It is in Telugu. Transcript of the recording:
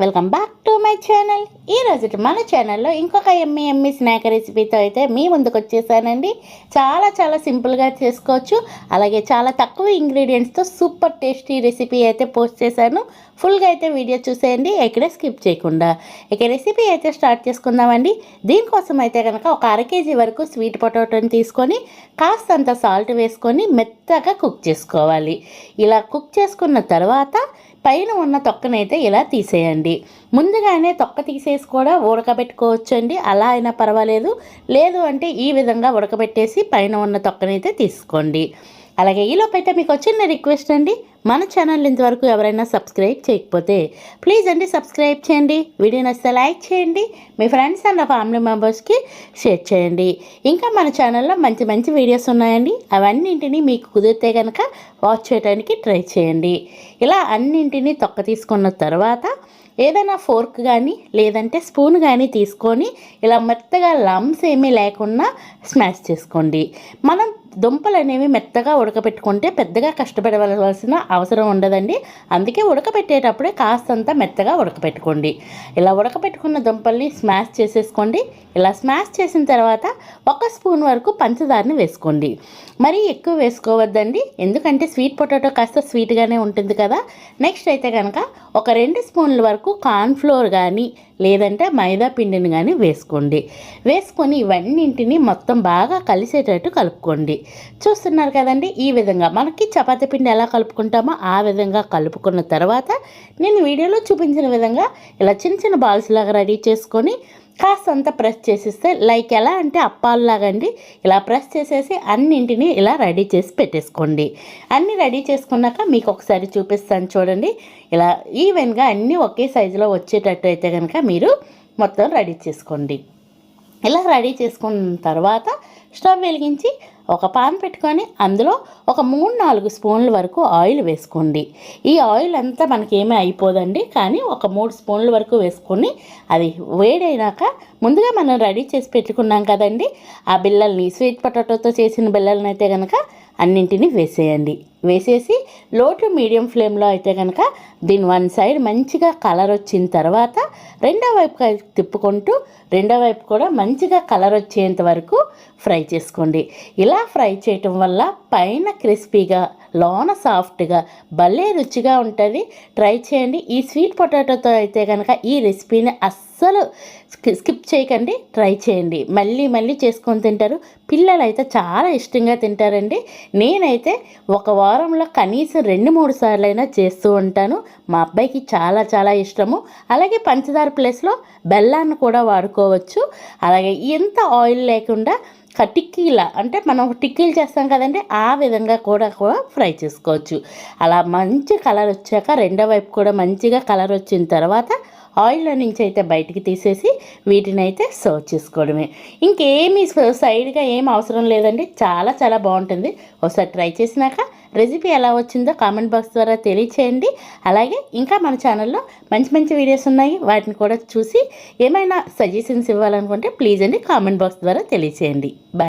Welcome back to my channel ఈ రోజు మన ఛానల్లో ఇంకొక ఎమ్మి ఎమ్మి స్నాక్ రెసిపీతో అయితే మీ ముందుకు వచ్చేసానండి. చాలా చాలా సింపుల్గా చేసుకోవచ్చు. అలాగే చాలా తక్కువ ఇంగ్రీడియంట్స్తో సూపర్ టేస్టీ రెసిపీ అయితే పోస్ట్ చేశాను. ఫుల్గా అయితే వీడియో చూసేయండి. ఎక్కడే స్కిప్ చేయకుండా. ఇక రెసిపీ అయితే స్టార్ట్ చేసుకుందామండి. దీనికోసం అయితే కనుక ఒక అర కేజీ వరకు స్వీట్ పొటాటోని తీసుకొని కాస్తంత సాల్ట్ వేసుకొని మెత్తగా కుక్ చేసుకోవాలి. ఇలా కుక్ చేసుకున్న తర్వాత పైన ఉన్న తొక్కనైతే ఇలా తీసేయండి. ముందుగానే తొక్క తీసేసి కూడా ఉడకబెట్టుకోవచ్చు అండి అలా అయినా పర్వాలేదు. లేదు అంటే ఈ విధంగా ఉడకబెట్టేసి పైన ఉన్న తొక్కనైతే తీసుకోండి. అలాగే ఈలోపైతే మీకు వచ్చిన రిక్వెస్ట్ అండి. మన ఛానల్ ఇంతవరకు ఎవరైనా సబ్స్క్రైబ్ చేయకపోతే ప్లీజ్ అండి సబ్స్క్రైబ్ చేయండి. వీడియో నచ్చితే లైక్ చేయండి. మీ ఫ్రెండ్స్ అండ్ ఫ్యామిలీ మెంబర్స్కి షేర్ చేయండి. ఇంకా మన ఛానల్లో మంచి మంచి వీడియోస్ ఉన్నాయండి. అవన్నింటినీ మీకు కుదిరితే కనుక వాచ్ చేయడానికి ట్రై చేయండి. ఇలా అన్నింటినీ తొక్క తీసుకున్న తర్వాత ఏదైనా ఫోర్క్ కానీ లేదంటే స్పూన్ కానీ తీసుకొని ఇలా మెత్తగా లమ్స్ ఏమీ లేకుండా స్మాష్ చేసుకోండి. మనం దుంపలు అనేవి మెత్తగా ఉడకబెట్టుకుంటే పెద్దగా కష్టపడవలసిన అవసరం ఉండదండి. అందుకే ఉడకబెట్టేటప్పుడే కాస్తంత మెత్తగా ఉడకబెట్టుకోండి. ఇలా ఉడకబెట్టుకున్న దుంపల్ని స్మాష్ చేసేసుకోండి. ఇలా స్మాష్ చేసిన తర్వాత ఒక స్పూన్ వరకు పంచదారని వేసుకోండి. మరీ ఎక్కువ వేసుకోవద్దండి. ఎందుకంటే స్వీట్ పొటాటో కాస్త స్వీట్గానే ఉంటుంది కదా. నెక్స్ట్ అయితే కనుక ఒక రెండు స్పూన్ల వరకు కార్న్ఫ్లోర్ కానీ లేదంటే మైదా పిండిని కానీ వేసుకోండి. వేసుకొని ఇవన్నింటినీ మొత్తం బాగా కలిసేటట్టు కలుపుకోండి. చూస్తున్నారు కదండి ఈ విధంగా మనకి చపాతీ పిండి ఎలా కలుపుకుంటామో ఆ విధంగా కలుపుకున్న తర్వాత నేను వీడియోలో చూపించిన విధంగా ఇలా చిన్న చిన్న బాల్స్ లాగా రెడీ చేసుకొని కాస్తంత ప్రెస్ చేసేస్తే లైక్ ఎలా అంటే అప్పాల్లాగా అండి ఇలా ప్రెస్ చేసేసి అన్నింటినీ ఇలా రెడీ చేసి పెట్టేసుకోండి. అన్నీ రెడీ చేసుకున్నాక మీకు ఒకసారి చూపిస్తాను చూడండి. ఇలా ఈవెన్గా అన్నీ ఒకే సైజులో వచ్చేటట్టు అయితే కనుక మీరు మొత్తం రెడీ చేసుకోండి. ఇలా రెడీ చేసుకున్న తర్వాత స్టవ్ వెలిగించి ఒక పాన్ పెట్టుకొని అందులో ఒక మూడు నాలుగు స్పూన్ల వరకు ఆయిల్ వేసుకోండి. ఈ ఆయిల్ అంతా మనకేమీ అయిపోదండి కానీ ఒక మూడు స్పూన్ల వరకు వేసుకొని అది వేడైనాక ముందుగా మనం రెడీ చేసి పెట్టుకున్నాం కదండి ఆ బిల్లల్ని స్వీట్ పొటాటోతో చేసిన బిల్లల్ని అయితే కనుక అన్నింటినీ వేసేయండి. వేసేసి లో టు మీడియం ఫ్లేమ్లో అయితే కనుక దీని వన్ సైడ్ మంచిగా కలర్ వచ్చిన తర్వాత రెండో వైపు తిప్పుకుంటూ రెండో వైపు కూడా మంచిగా కలర్ వచ్చేంత వరకు ఫ్రై చేసుకోండి. ఇలా ఫ్రై చేయటం వల్ల పైన క్రిస్పీగా లోన సాఫ్ట్గా భలే రుచిగా ఉంటుంది. ట్రై చేయండి. ఈ స్వీట్ పొటాటోతో అయితే కనుక ఈ రెసిపీని అస్సలు స్కిప్ చేయకండి ట్రై చేయండి. మళ్ళీ మళ్ళీ చేసుకొని తింటారు. పిల్లలు అయితే చాలా ఇష్టంగా తింటారండి. నేనైతే ఒక వారంలో కనీసం రెండు మూడు సార్లైనా చేస్తూ ఉంటాను. మా అబ్బాయికి చాలా చాలా ఇష్టము. అలాగే పంచదార ప్లేస్లో బెల్లాన్ని కూడా వాడుకోవచ్చు. అలాగే ఎంత ఆయిల్ లేకుండా టిక్కీలా అంటే మనం టిక్కీలు చేస్తాం కదండి ఆ విధంగా కూడా కూడా ఫ్రై చేసుకోవచ్చు. అలా మంచి కలర్ వచ్చాక రెండో వైపు కూడా మంచిగా కలర్ వచ్చిన తర్వాత ఆయిల్లో నుంచి అయితే బయటికి తీసేసి వీటిని అయితే సర్వ్ చేసుకోవడమే. ఇంకేమీ సైడ్గా ఏం అవసరం లేదండి. చాలా చాలా బాగుంటుంది. ఒకసారి ట్రై చేసినాక రెసిపీ ఎలా వచ్చిందో కామెంట్ బాక్స్ ద్వారా తెలియచేయండి. అలాగే ఇంకా మన ఛానల్లో మంచి మంచి వీడియోస్ ఉన్నాయి. వాటిని కూడా చూసి ఏమైనా సజెషన్స్ ఇవ్వాలనుకుంటే ప్లీజ్ అండి కామెంట్ బాక్స్ ద్వారా తెలియచేయండి. బాయ్